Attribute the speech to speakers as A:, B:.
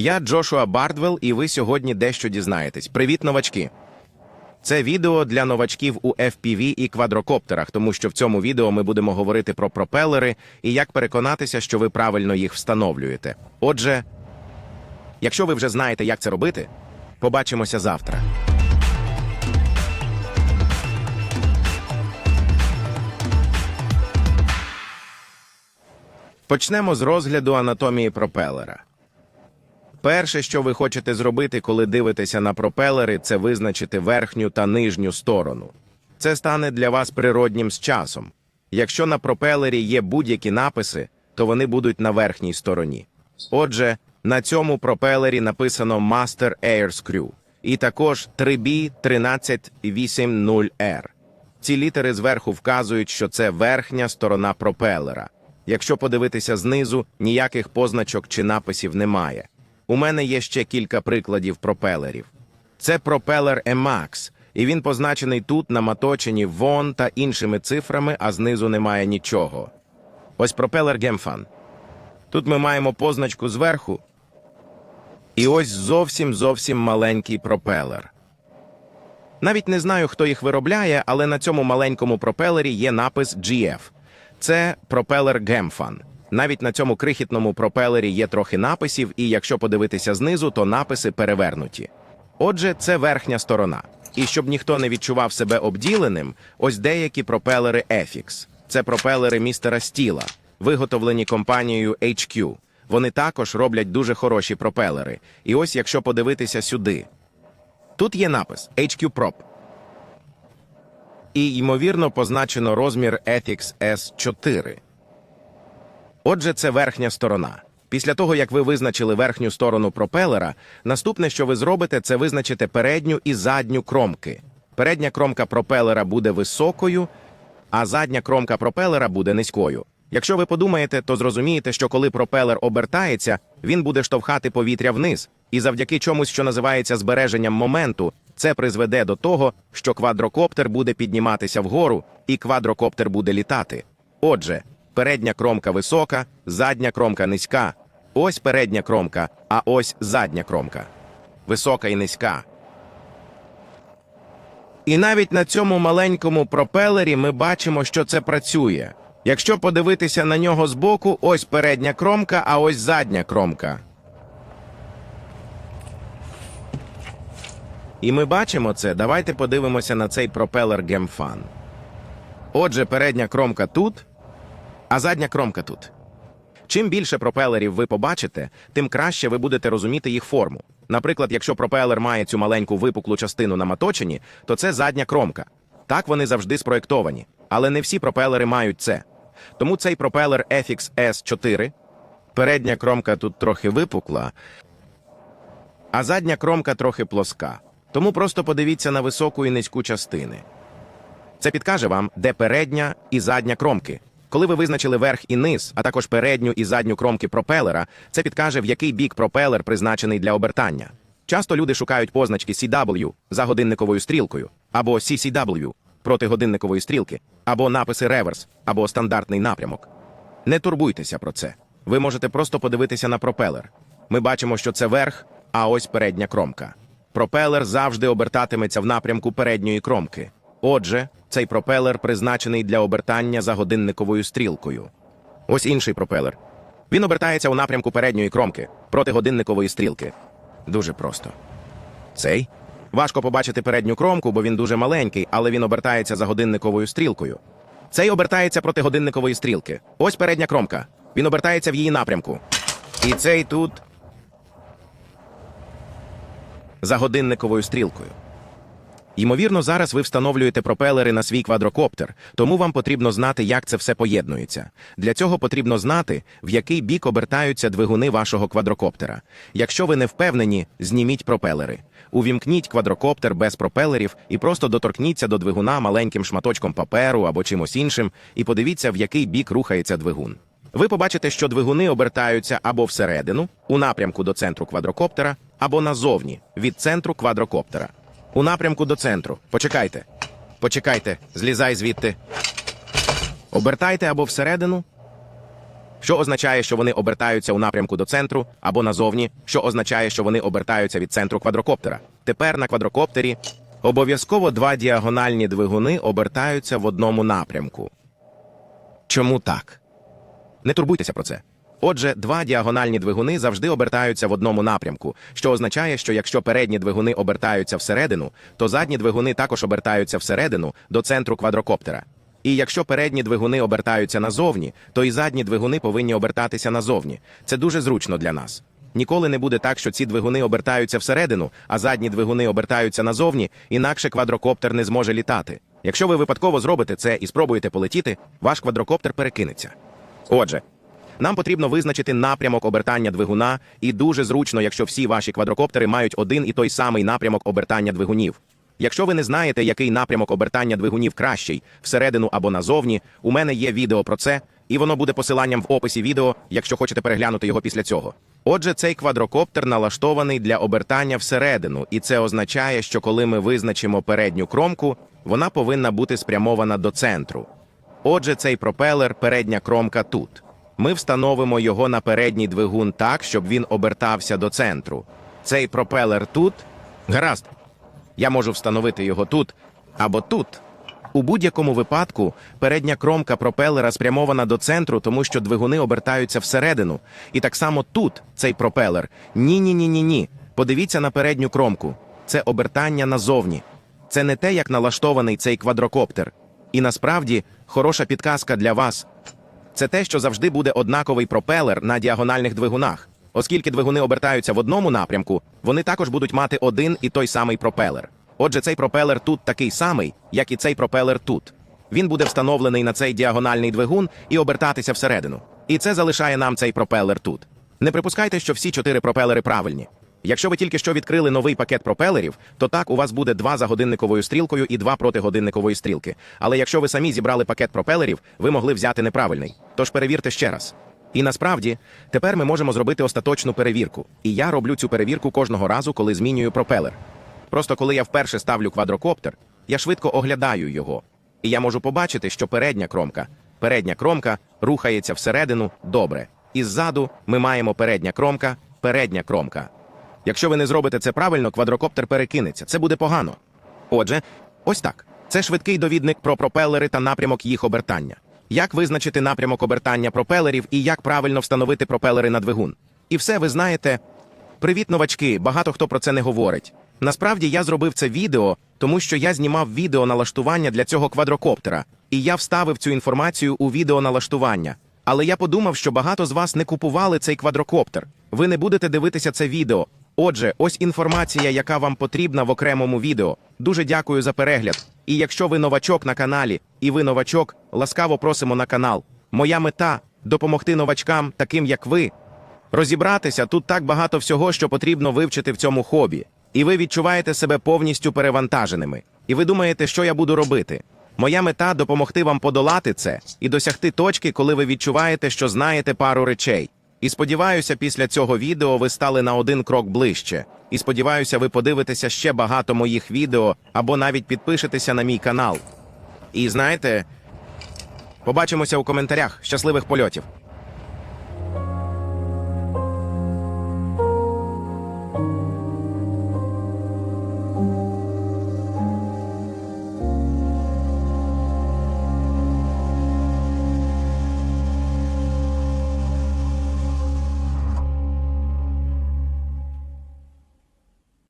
A: Я Джошуа Бардвелл, і ви сьогодні дещо дізнаєтесь. Привіт, новачки! Це відео для новачків у FPV і квадрокоптерах, тому що в цьому відео ми будемо говорити про пропелери і як переконатися, що ви правильно їх встановлюєте. Отже, якщо ви вже знаєте, як це робити, побачимося завтра. Почнемо з розгляду анатомії пропелера. Перше, що ви хочете зробити, коли дивитеся на пропелери, це визначити верхню та нижню сторону. Це стане для вас природнім з часом. Якщо на пропелері є будь-які написи, то вони будуть на верхній стороні. Отже, на цьому пропелері написано Master Air Screw і також 3B 1380R. Ці літери зверху вказують, що це верхня сторона пропелера. Якщо подивитися знизу, ніяких позначок чи написів немає. У мене є ще кілька прикладів пропелерів. Це пропелер Emax, і він позначений тут на маточенні вон та іншими цифрами, а знизу немає нічого. Ось пропелер Gemfan. Тут ми маємо позначку зверху. І ось зовсім зовсім маленький пропелер. Навіть не знаю, хто їх виробляє, але на цьому маленькому пропелері є напис GF. Це пропелер Gemfan. Навіть на цьому крихітному пропелері є трохи написів, і якщо подивитися знизу, то написи перевернуті. Отже, це верхня сторона. І щоб ніхто не відчував себе обділеним, ось деякі пропелери EFIX. Це пропелери містера Стіла, виготовлені компанією HQ. Вони також роблять дуже хороші пропелери. І ось якщо подивитися сюди. Тут є напис HQ Prop. І, ймовірно, позначено розмір Ethics S4. Отже, це верхня сторона. Після того, як ви визначили верхню сторону пропелера, наступне, що ви зробите, це визначите передню і задню кромки. Передня кромка пропелера буде високою, а задня кромка пропелера буде низькою. Якщо ви подумаєте, то зрозумієте, що коли пропелер обертається, він буде штовхати повітря вниз, і завдяки чомусь, що називається збереженням моменту, це призведе до того, що квадрокоптер буде підніматися вгору, і квадрокоптер буде літати. Отже, передня кромка висока, задня кромка низька. Ось передня кромка, а ось задня кромка. Висока і низька. І навіть на цьому маленькому пропелері ми бачимо, що це працює. Якщо подивитися на нього збоку, ось передня кромка, а ось задня кромка. І ми бачимо це. Давайте подивимося на цей пропелер Gemfan. Отже, передня кромка тут, а задня кромка тут. Чим більше пропелерів ви побачите, тим краще ви будете розуміти їх форму. Наприклад, якщо пропелер має цю маленьку випуклу частину на маточині, то це задня кромка. Так вони завжди спроєктовані. Але не всі пропелери мають це. Тому цей пропелер FX S4, передня кромка тут трохи випукла, а задня кромка трохи плоска. Тому просто подивіться на високу і низьку частини. Це підкаже вам, де передня і задня кромки. Коли ви визначили верх і низ, а також передню і задню кромки пропелера, це підкаже, в який бік пропелер призначений для обертання. Часто люди шукають позначки CW за годинниковою стрілкою, або CCW проти годинникової стрілки, або написи реверс, або стандартний напрямок. Не турбуйтеся про це. Ви можете просто подивитися на пропелер. Ми бачимо, що це верх, а ось передня кромка. Пропелер завжди обертатиметься в напрямку передньої кромки. Отже, цей пропелер призначений для обертання за годинниковою стрілкою. Ось інший пропелер. Він обертається у напрямку передньої кромки проти годинникової стрілки. Дуже просто. Цей важко побачити передню кромку, бо він дуже маленький, але він обертається за годинниковою стрілкою. Цей обертається проти годинникової стрілки. Ось передня кромка. Він обертається в її напрямку. І цей тут за годинниковою стрілкою. Ймовірно, зараз ви встановлюєте пропелери на свій квадрокоптер, тому вам потрібно знати, як це все поєднується. Для цього потрібно знати, в який бік обертаються двигуни вашого квадрокоптера. Якщо ви не впевнені, зніміть пропелери. Увімкніть квадрокоптер без пропелерів і просто доторкніться до двигуна маленьким шматочком паперу або чимось іншим, і подивіться, в який бік рухається двигун. Ви побачите, що двигуни обертаються або всередину, у напрямку до центру квадрокоптера, або назовні від центру квадрокоптера. У напрямку до центру. Почекайте. Почекайте, злізай звідти. Обертайте або всередину, що означає, що вони обертаються у напрямку до центру, або назовні, що означає, що вони обертаються від центру квадрокоптера. Тепер на квадрокоптері обов'язково два діагональні двигуни обертаються в одному напрямку. Чому так? Не турбуйтеся про це. Отже, два діагональні двигуни завжди обертаються в одному напрямку, що означає, що якщо передні двигуни обертаються всередину, то задні двигуни також обертаються всередину до центру квадрокоптера. І якщо передні двигуни обертаються назовні, то і задні двигуни повинні обертатися назовні. Це дуже зручно для нас. Ніколи не буде так, що ці двигуни обертаються всередину, а задні двигуни обертаються назовні, інакше квадрокоптер не зможе літати. Якщо ви випадково зробите це і спробуєте полетіти, ваш квадрокоптер перекинеться. Отже, нам потрібно визначити напрямок обертання двигуна, і дуже зручно, якщо всі ваші квадрокоптери мають один і той самий напрямок обертання двигунів. Якщо ви не знаєте, який напрямок обертання двигунів кращий, всередину або назовні, у мене є відео про це, і воно буде посиланням в описі відео, якщо хочете переглянути його після цього. Отже, цей квадрокоптер налаштований для обертання всередину, і це означає, що коли ми визначимо передню кромку, вона повинна бути спрямована до центру. Отже, цей пропелер передня кромка тут. Ми встановимо його на передній двигун так, щоб він обертався до центру. Цей пропелер тут. Гаразд. Я можу встановити його тут або тут. У будь-якому випадку передня кромка пропелера спрямована до центру, тому що двигуни обертаються всередину. І так само тут цей пропелер. Ні, ні, ні, ні, ні. Подивіться на передню кромку. Це обертання назовні. Це не те, як налаштований цей квадрокоптер. І насправді хороша підказка для вас. Це те, що завжди буде однаковий пропелер на діагональних двигунах. Оскільки двигуни обертаються в одному напрямку, вони також будуть мати один і той самий пропелер. Отже, цей пропелер тут такий самий, як і цей пропелер тут. Він буде встановлений на цей діагональний двигун і обертатися всередину. І це залишає нам цей пропелер тут. Не припускайте, що всі чотири пропелери правильні. Якщо ви тільки що відкрили новий пакет пропелерів, то так у вас буде два за годинниковою стрілкою і два проти годинникової стрілки. Але якщо ви самі зібрали пакет пропелерів, ви могли взяти неправильний. Тож перевірте ще раз. І насправді, тепер ми можемо зробити остаточну перевірку. І я роблю цю перевірку кожного разу, коли змінюю пропелер. Просто коли я вперше ставлю квадрокоптер, я швидко оглядаю його. І я можу побачити, що передня кромка, передня кромка рухається всередину добре. І ззаду ми маємо передня кромка, передня кромка. Якщо ви не зробите це правильно, квадрокоптер перекинеться. Це буде погано. Отже, ось так. Це швидкий довідник про пропелери та напрямок їх обертання. Як визначити напрямок обертання пропелерів і як правильно встановити пропелери на двигун? І все ви знаєте. Привіт, новачки! Багато хто про це не говорить. Насправді я зробив це відео, тому що я знімав відео налаштування для цього квадрокоптера, і я вставив цю інформацію у відео налаштування. Але я подумав, що багато з вас не купували цей квадрокоптер. Ви не будете дивитися це відео. Отже, ось інформація, яка вам потрібна в окремому відео. Дуже дякую за перегляд. І якщо ви новачок на каналі, і ви новачок, ласкаво просимо на канал. Моя мета допомогти новачкам, таким як ви, Розібратися тут так багато всього, що потрібно вивчити в цьому хобі. І ви відчуваєте себе повністю перевантаженими. І ви думаєте, що я буду робити? Моя мета допомогти вам подолати це і досягти точки, коли ви відчуваєте, що знаєте пару речей. І сподіваюся, після цього відео ви стали на один крок ближче. І сподіваюся, ви подивитеся ще багато моїх відео або навіть підпишетеся на мій канал. І знаєте, побачимося у коментарях. Щасливих польотів!